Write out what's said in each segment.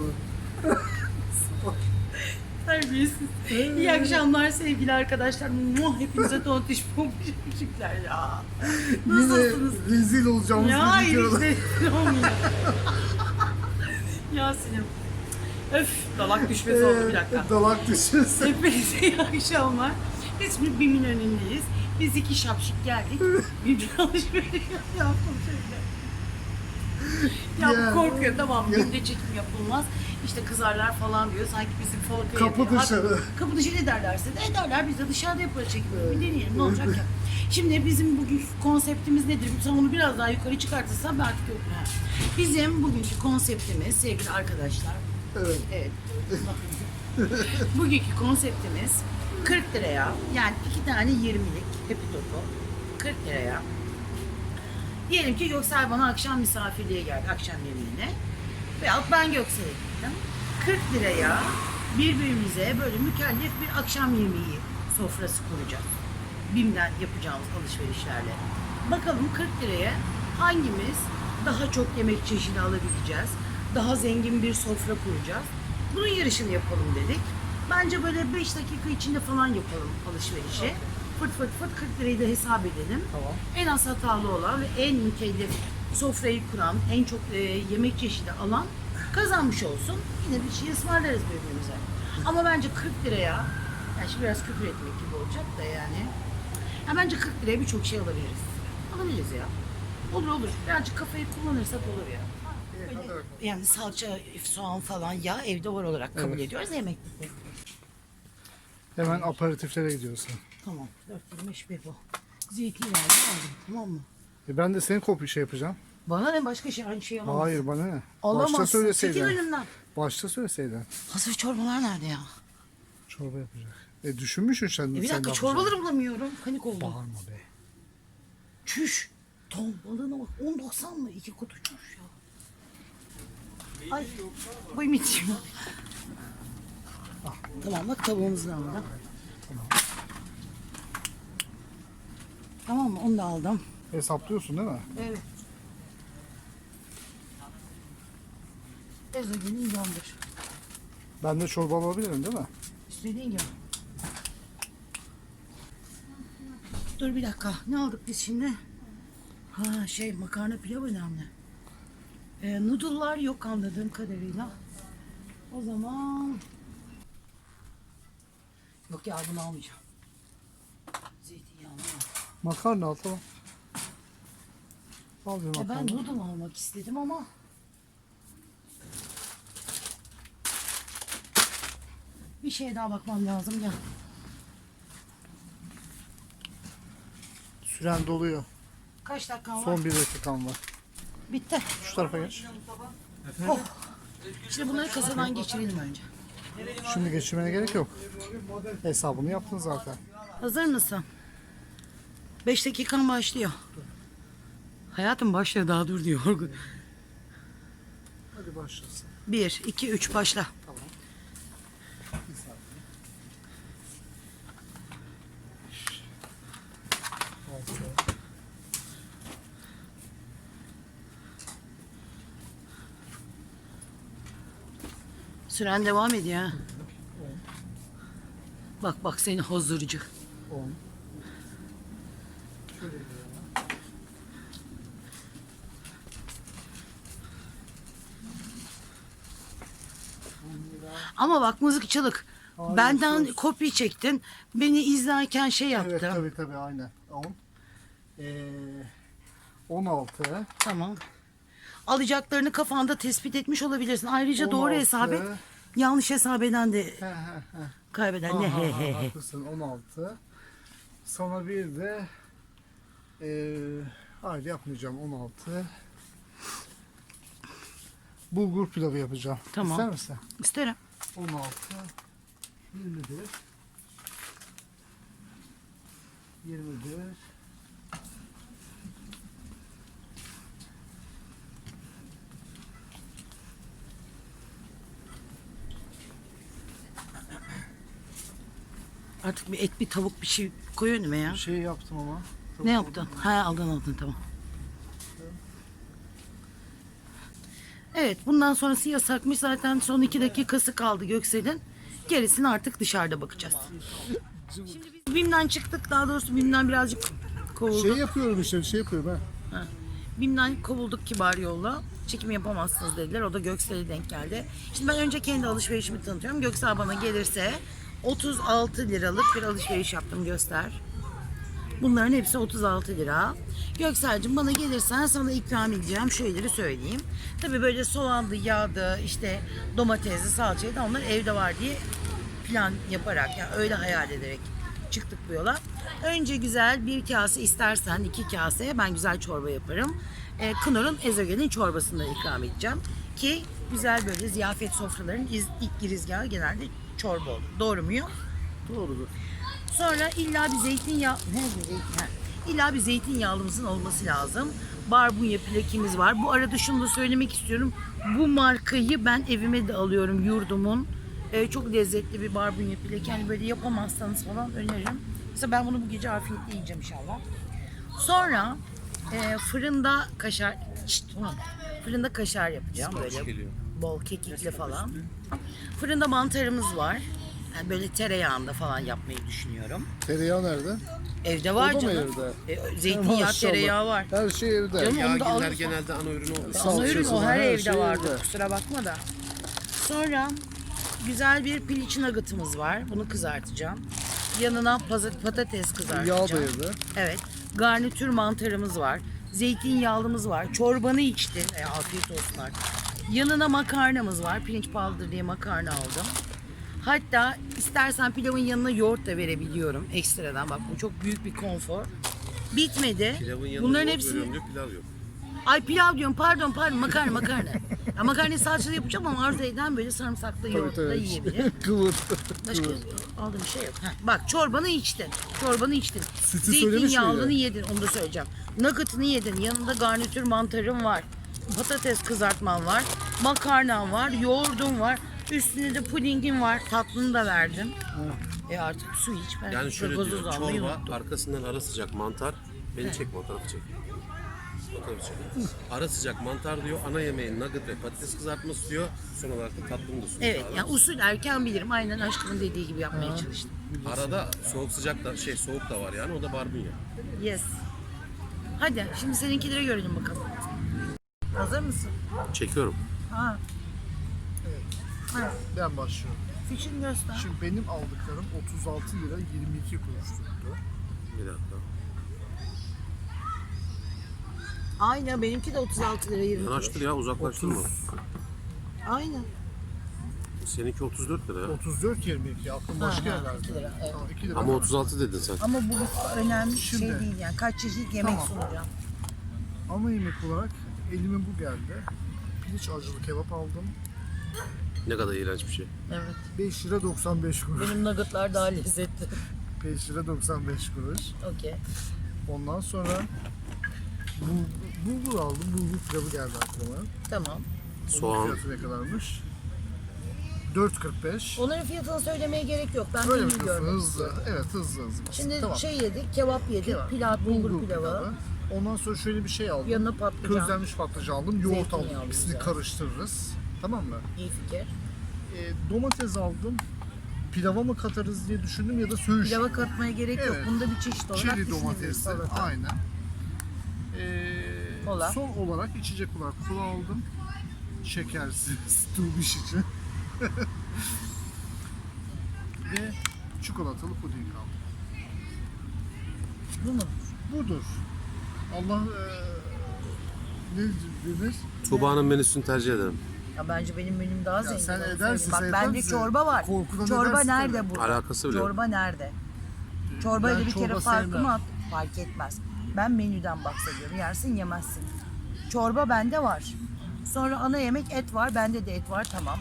onu. Terbiyesiz. İyi akşamlar sevgili arkadaşlar. Muah, hepinize tontiş pompiş küçükler ya. Yine Nasılsınız? rezil olacağımız Ya bir işte olmuyor. Yasin'im. Öf dalak düşmesi oldu bir dakika. Dalak düşüyorsun. Hepinize iyi akşamlar. Biz BİM'in önündeyiz. Biz iki şapşik geldik. BİM'den alışveriş yaptım. Ya Ya. korkuyor tamam BİM'de çekim yapılmaz. İşte kızarlar falan diyor. Sanki bizim falakaya Kapı yapıyor. dışarı. Kapı dışı ne derlerse de ederler. Biz de dışarıda yaparız çekimi. Bir deneyelim ne olacak ya. Şimdi bizim bugünkü konseptimiz nedir? Sen onu biraz daha yukarı çıkartırsan ben artık yok. Ha. Bizim bugünkü konseptimiz sevgili arkadaşlar. Evet. Evet. Bugünkü konseptimiz 40 liraya yani iki tane 20'lik Happy Toto 40 liraya Diyelim ki Göksel bana akşam misafirliğe geldi, akşam yemeğine. Veyahut ben Göksel'e gittim. 40 liraya birbirimize böyle mükellef bir akşam yemeği sofrası kuracağız. BİM'den yapacağımız alışverişlerle. Bakalım 40 liraya hangimiz daha çok yemek çeşidi alabileceğiz, daha zengin bir sofra kuracağız. Bunun yarışını yapalım dedik. Bence böyle 5 dakika içinde falan yapalım alışverişi. Fırt fırt fırt 40 lirayı da hesap edelim. Tamam. En az hatalı olan ve en mükellef sofrayı kuran, en çok e, yemek çeşidi alan kazanmış olsun. Yine bir şey ısmarlarız birbirimize. Ama bence 40 liraya, yani şimdi biraz küfür etmek gibi olacak da yani. Ya bence 40 liraya birçok şey alabiliriz. Alabiliriz ya. Olur olur. Birazcık kafayı kullanırsak olur ya. Böyle, yani salça, soğan falan ya evde var olarak kabul Evet. ediyoruz yemekte. Hemen aperatiflere gidiyorsun. Tamam. 425 bu. Zeytinyağı aldım tamam mı? E ben de senin kopya şey yapacağım. Bana ne başka şey aynı şeyi alamazsın. Hayır bana ne? Alamazsın. Başta Çekil söyleseydin. önümden. Başta söyleseydin. Hazır çorbalar nerede ya? Çorba yapacak. E düşünmüşsün sen. E bir sen dakika ne çorbaları bulamıyorum. Panik oldum. Bağırma be. Çüş. Ton balığına bak. 10.90 mı? İki kutu çüş ya. Ay. Bu ya. Ah, tamam bak tavuğumuzu da aldım. Tamam mı? Onu da aldım. Hesaplıyorsun değil mi? Evet. Ezogelin yondur. Ben de çorba alabilirim değil mi? İstediğin gibi. Dur bir dakika. Ne aldık biz şimdi? Ha şey makarna pilav önemli. Ee, noodle'lar yok anladığım kadarıyla. O zaman... Yok ya bunu almayacağım. Makarna al tamam. Al bir E ben makarna. noodle almak istedim ama... Bir şeye daha bakmam lazım ya. Süren doluyor. Kaç dakikan var? Son bir dakikan var. Bitti. Şu tarafa geç. Oh. Şimdi bunları kasadan geçirelim önce. Şimdi geçirmene gerek yok. Hesabını yaptın zaten. Hazır mısın? Beş dakikan başlıyor. Hayatım başlıyor daha dur diyor Hadi başlasın. Bir, iki, üç başla. Süren devam ediyor. Bak bak seni hozurcu. 10 Ama bak mızıkçılık. Hayır, Benden sus. kopya çektin. Beni izlerken şey yaptın. Evet tabii tabii aynen. 10. Ee, 16. Tamam. Alacaklarını kafanda tespit etmiş olabilirsin. Ayrıca doğru 16. hesap et. Yanlış hesap eden de He he he. kaybeden ne Aha, he he he. Haklısın 16. Sana bir de ee, hayır yapmayacağım 16. Bulgur pilavı yapacağım. Tamam. İster misin? İsterim. 16 21 21 Artık bir et bir tavuk bir şey koy önüme ya. Bir şey yaptım ama. Çok Ne yaptın? Ha aldın aldın tamam. Evet bundan sonrası yasakmış. Zaten son iki dakikası kaldı Göksel'in. Gerisini artık dışarıda bakacağız. Şimdi biz BİM'den çıktık. Daha doğrusu BİM'den birazcık kovulduk. Şey yapıyorum işte şey yapıyorum ha. BİM'den kovulduk kibar yolla. Çekim yapamazsınız dediler. O da Göksel'e denk geldi. Şimdi ben önce kendi alışverişimi tanıtıyorum. Göksel bana gelirse 36 liralık bir alışveriş yaptım göster. Bunların hepsi 36 lira. Göksel'cim bana gelirsen sana ikram edeceğim şeyleri söyleyeyim. Tabii böyle soğanlı, yağdı, işte domatesli, salçayı da onlar evde var diye plan yaparak yani öyle hayal ederek çıktık bu yola. Önce güzel bir kase istersen iki kase ben güzel çorba yaparım. E, Knorr'un ezogelin çorbasından ikram edeceğim. Ki güzel böyle ziyafet sofralarının iz- ilk girizgahı genelde çorba olur. Doğru muyum? Doğrudur. Sonra illa bir zeytinyağı, ne bu zeytin? Ha, İlla bir zeytinyağlımızın olması lazım. Barbunya plakimiz var. Bu arada şunu da söylemek istiyorum. Bu markayı ben evime de alıyorum yurdumun. Ee, çok lezzetli bir barbunya plak. Yani böyle yapamazsanız falan öneririm. Mesela ben bunu bu gece afiyetle yiyeceğim inşallah. Sonra e, fırında kaşar, Şşt, ulan. fırında kaşar yapacağım böyle bol kekikle falan. Fırında mantarımız var. Yani böyle tereyağında falan yapmayı düşünüyorum. Tereyağı nerede? Evde var mı canım. evde? E, zeytinyağı, Maşallah. tereyağı var. Her şey evde. Canım, onu da Yağgiller genelde ana ürünü oluyor. Sağ Ana ürün o her, her evde şey vardı. evde. Kusura bakma da. Sonra güzel bir piliç nugget'ımız var. Bunu kızartacağım. Yanına paz- patates kızartacağım. Yağ da evde. Evet. Garnitür mantarımız var. Zeytinyağlımız var. Çorbanı içtin. E, afiyet olsun artık. Yanına makarnamız var. Pirinç paldır diye makarna aldım. Hatta istersen pilavın yanına yoğurt da verebiliyorum ekstradan. Bak bu çok büyük bir konfor. Bitmedi. Pilavın yanında Bunların yoğurt hepsini veriyorum diyor, pilav yok. Ay pilav diyorum pardon pardon makarna makarna. ya makarnayı salçalı yapacağım ama arzu eden böyle sarımsaklı yoğurtla tabii. yiyebilir. Kıvır. Başka aldığım bir şey yok. Heh, bak çorbanı içtin. Çorbanı içtin. Sütü söylemiş Zeytinyağlını yedin onu da söyleyeceğim. Nugget'ını yedin. Yanında garnitür mantarın var. Patates kızartman var. Makarnan var. Yoğurdun var. Üstüne de pudingin var. Tatlını da verdim. E artık su iç. Ben Yani şöyle gazoz diyor, almayı çorba, unuttum. arkasından ara sıcak mantar. Beni çekme o tarafı çek. O tarafı çek. Ara sıcak mantar diyor, ana yemeğin nugget ve patates kızartması diyor. Son olarak da tatlını da sunuyor. Evet yani usul erken bilirim. Aynen aşkımın dediği gibi yapmaya çalıştım. Arada soğuk sıcak da şey soğuk da var yani o da barbunya. Yes. Hadi şimdi seninkileri görelim bakalım. Hazır mısın? Çekiyorum. Ha. Ben başlıyorum. Fişini göster. Şimdi benim aldıklarım 36 lira 22 kuruş tuttu. Bir dakika. Aynen benimki de 36 lira 20 kuruş. Yanaştır ya uzaklaştırma. 30, Aynen. Seninki 34 lira ya. 34 22 aklım başka Ha, ha, yerlerde. lira, evet. Tamam, 2 lira. Ama 36 dedin sen. Ama bu bir önemli şey Şimdi. değil yani. Kaç çeşit yemek Tamam. sunacağım. Ana yemek olarak elime bu geldi. Piliç acılı kebap aldım. Ne kadar iğrenç bir şey. Evet. 5 lira 95 kuruş. Benim nuggetlar daha lezzetli. 5 lira 95 kuruş. Okey. Ondan sonra bul, bulgur aldım. Bulgur pilavı geldi aklıma. Tamam. Onun Soğan. fiyatı ne kadarmış? 4.45. Onların fiyatını söylemeye gerek yok. Ben Böyle menüyü diyorsun? gördüm. Hızlı. Evet hızlı hızlı. Şimdi Tamam. şey yedik, kebap yedik, Pilav. pilav, bulgur, pilavı. Ondan sonra şöyle bir şey aldım. Yanına patlıcan. Közlenmiş patlıcan aldım. Yoğurt aldım. Zeytinyağlı İkisini güzel. karıştırırız. Tamam mı? İyi fikir. E, domates aldım. Pilava mı katarız diye düşündüm ya da söğüş. Pilava katmaya gerek yok. Evet. Bunda bir çeşit olarak Çeri domatesli. Salata. Aynen. E, Kola. Son olarak içecek olarak kola aldım. Şekersiz. Tuğbiş için. Ve çikolatalı puding aldım. Bu mu? Budur. Allah e, ne denir? Tuğba'nın menüsünü tercih ederim. Ya bence benim menüm daha zengin. sen edersin. Bak bende edersin. çorba var. Korkudan çorba edersin nerede burada? Alakası bile yok. Çorba nerede? Çorba Ben ile bir kere çorba farkı sevmem. mı at? Fark etmez. Ben menüden bahsediyorum. Yersin yemezsin. Çorba bende var. Sonra ana yemek et var. Bende de et var tamam.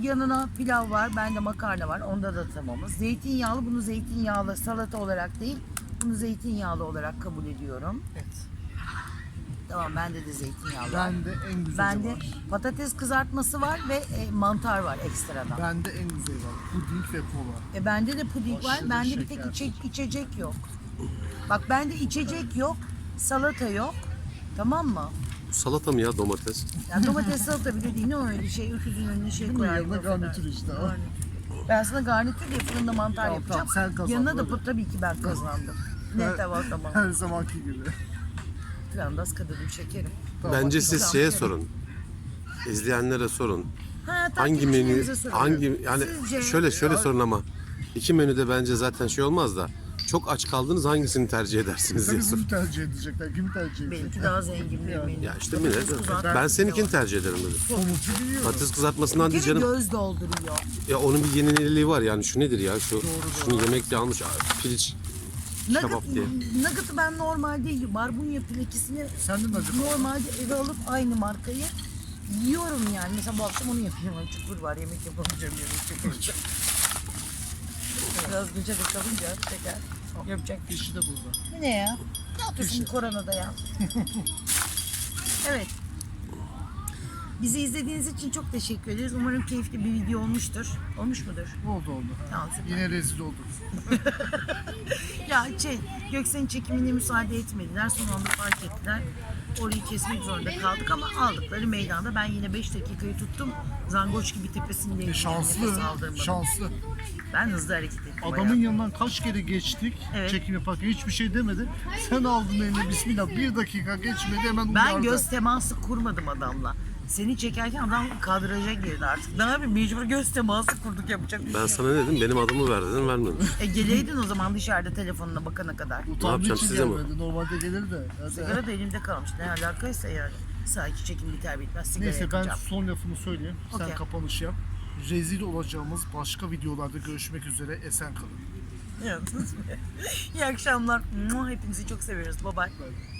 Yanına pilav var. Bende makarna var. Onda da tamamız. Zeytinyağlı. Bunu zeytinyağlı salata olarak değil. Bunu zeytinyağlı olarak kabul ediyorum. Evet. Tamam bende de zeytinyağlı var. Bende en güzeli Bende var. patates kızartması var ve e, mantar var ekstradan. Bende en güzeli var. Puding ve kola. E bende de puding var. Aşırı Bende bir tek şeker. içe- içecek yok. Bak bende içecek yok, salata yok. Tamam mı? salata mı ya domates? Yani domates salata bile değil. Ne o öyle şey? Öküzün önüne şey Bunun koyar. kadar. garnitür işte. Garnitür. Ben sana garnitür diye fırında mantar Tamam, yapacağım. tamam, sen kazandın, Yanına da hadi. tabii ki ben kazandım. Ne Ben- tamam tamam. Her zamanki gibi. Trandas kadınım şekerim. Tamam, Bence siz şeye sorun. İzleyenlere sorun. Ha, Hangi menü hangi yani Sizce- şöyle şöyle sorun ama iki menüde bence zaten şey olmaz da çok aç kaldınız hangisini tercih edersiniz diye bunu tercih edecekler. Kimi tercih edecekler? Benimki daha zengin bir menü. Ya işte kızartması ben da seninkini tercih ederim dedim. Sonucu biliyorum. Patates kızartmasından kere canım. göz dolduruyor. Ya onun bir yenililiği var yani şu nedir ya şu şunu yemekte almış piliç Kebap diye. Nugget'ı ben normalde barbunya pilekisini Sen de nugget al. normalde eve alıp aynı markayı yiyorum yani. Mesela bu akşam onu yapacağım. Çukur var yemek yapamayacağım yemek çekeceğim. Biraz gece de kalınca şeker yapacak bir Dişi de burada. Bu ne ya? Ne yapıyorsun koronada ya? evet. Bizi izlediğiniz için çok teşekkür ederiz. Umarım keyifli bir video olmuştur. Olmuş mudur? Oldu oldu. Tamam süper. Yine rezil olduk. Ya şey, Göksel'in çekimine müsaade etmediler. Son anda fark ettiler. Orayı kesmek zorunda kaldık ama aldıkları meydanda ben yine 5 dakikayı tuttum. Zangoç gibi tepesinde E, şanslı. nefes. Şanslı. Ben hızlı hareket ettim. Adamın bayağı. yanından kaç kere geçtik. Evet. Çekim yaparken hiçbir şey demedi. Sen aldın eline bismillah. Bir dakika geçmedi hemen Ben uyardı. göz teması kurmadım adamla. Seni çekerken adam kadraja girdi artık. Ne yapayım mecbur göz teması kurduk yapacak bir şey Ben yok. sana ne dedim benim adımı ver dedim vermedin. E geleydin o zaman dışarıda telefonuna bakana kadar. Utandığı yapacağım, için size mi? gelmedi. Normalde gelir de. Sigara da elimde kalmış. Ne alakaysa yani. Sanki çekim biter bitmez sigara Neyse ben yakacağım. son lafımı söyleyeyim. Sen Okey. kapanış yap. Rezil olacağımız başka videolarda görüşmek üzere. Esen kalın. İyi akşamlar. Hepinizi çok seviyoruz. Bye bye. Bye.